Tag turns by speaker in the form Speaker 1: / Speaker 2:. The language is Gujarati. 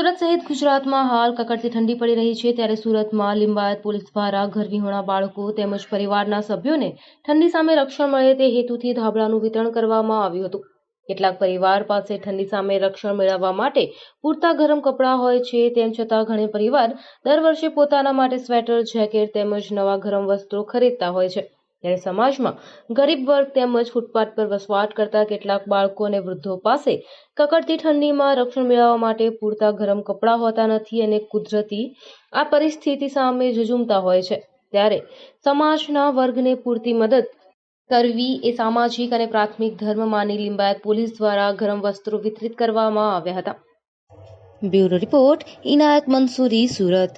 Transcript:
Speaker 1: ગુજરાતમાં હાલ કકડતી ઠંડી પડી રહી છે. ત્યારે સુરતમાં લિંબાયત પોલીસ દ્વારા ઘરવિહોણા બાળકો તેમજ પરિવારના સભ્યોને ઠંડી સામે રક્ષણ મળે તે હેતુથી ધાબળાનું વિતરણ કરવામાં આવ્યું હતું. કેટલાક પરિવાર પાસે ઠંડી સામે રક્ષણ મેળવવા માટે પૂરતા ગરમ કપડાં હોય છે, તેમ છતાં ઘણા પરિવાર દર વર્ષે પોતાના માટે સ્વેટર, જેકેટ તેમજ નવા ગરમ વસ્ત્રો ખરીદતા હોય છે. ત્યારે સમાજમાં ગરીબ વર્ગ તેમજ ફૂટપાથ પર વસવાટ કરતા કેટલાક બાળકો અને વૃદ્ધો પાસે કકડતી ઠંડીમાં રક્ષણ મેળવવા માટે પૂરતા ગરમ કપડાં હોતા નથી અને કુદરતી આ પરિસ્થિતિ સામે ઝઝૂમતા હોય છે. ત્યારે સમાજના વર્ગને પૂરતી મદદ કરવી એ સામાજિક અને પ્રાથમિક ધર્મ માની લિંબાયત પોલીસ દ્વારા ગરમ વસ્ત્રો વિતરિત કરવામાં આવ્યા હતા. Bureau report Inayat Mansuri, Surat.